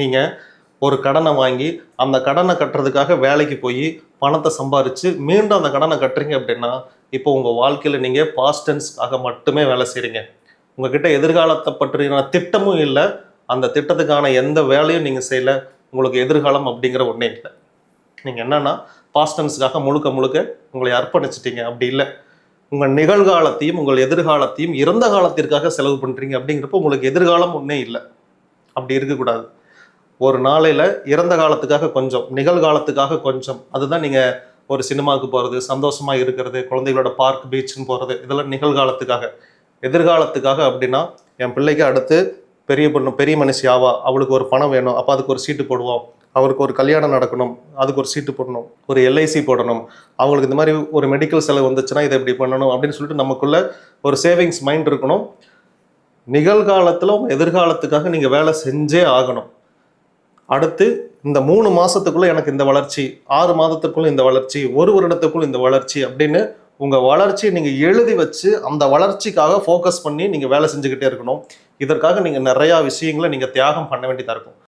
நீங்கள் ஒரு கடனை வாங்கி அந்த கடனை கட்டுறதுக்காக வேலைக்கு போய் பணத்தை சம்பாரித்து மீண்டும் அந்த கடனை கட்டுறீங்க அப்படின்னா இப்போ உங்கள் வாழ்க்கையில் நீங்கள் பாஸ்டன்ஸ்க்காக மட்டுமே வேலை செய்கிறீங்க உங்ககிட்ட எதிர்காலத்தை பற்றின திட்டமும் இல்லை அந்த திட்டத்துக்கான எந்த வேலையும் நீங்கள் செய்யல உங்களுக்கு எதிர்காலம் அப்படிங்கிற ஒன்றே இல்லை. நீங்கள் என்னன்னா பாஸ்டன்ஸுக்காக முழுக்க முழுக்க உங்களை அர்ப்பணிச்சிட்டீங்க அப்படி இல்லை. உங்கள் நிகழ்காலத்தையும் உங்கள் எதிர்காலத்தையும் இறந்த காலத்திற்காக செலவு பண்ணுறீங்க அப்படிங்கிறப்ப உங்களுக்கு எதிர்காலம் ஒன்றே இல்லை. அப்படி இருக்கக்கூடாது. ஒரு நாளையில் இறந்த காலத்துக்காக கொஞ்சம் நிகழ்காலத்துக்காக கொஞ்சம். அதுதான் நீங்கள் ஒரு சினிமாவுக்கு போகிறது சந்தோஷமாக இருக்கிறது குழந்தைகளோட பார்க் பீச்சுன்னு போகிறது இதெல்லாம் நிகழ்காலத்துக்காக. எதிர்காலத்துக்காக அப்படின்னா என் பிள்ளைக்கு அடுத்து பெரிய பொண்ணு பெரிய மனுஷி ஆவா அவளுக்கு ஒரு பணம் வேணும் அப்போ அதுக்கு ஒரு சீட்டு போடுவோம். அவருக்கு ஒரு கல்யாணம் நடக்கணும் அதுக்கு ஒரு சீட்டு போடணும் ஒரு எல்ஐசி போடணும். அவங்களுக்கு இந்த மாதிரி ஒரு மெடிக்கல் செலவு வந்துச்சுன்னா இதை இப்படி பண்ணணும் அப்படின்னு சொல்லிட்டு நமக்குள்ள ஒரு சேவிங்ஸ் மைண்ட் இருக்கணும். நிகழ்காலத்தில் எதிர்காலத்துக்காக நீங்கள் வேலை செஞ்சே ஆகணும். அடுத்து இந்த மூணு மாதத்துக்குள்ளே எனக்கு இந்த வளர்ச்சி ஆறு மாதத்துக்குள்ளே இந்த வளர்ச்சி ஒரு வருடத்துக்குள்ள இந்த வளர்ச்சி அப்படின்னு உங்கள் வளர்ச்சியை நீங்கள் எழுதி வச்சு அந்த வளர்ச்சிக்காக ஃபோக்கஸ் பண்ணி நீங்கள் வேலை செஞ்சுக்கிட்டே இருக்கணும். இதற்காக நீங்கள் நிறையா விஷயங்களை நீங்கள் தியாகம் பண்ண வேண்டியதாக இருக்கும்.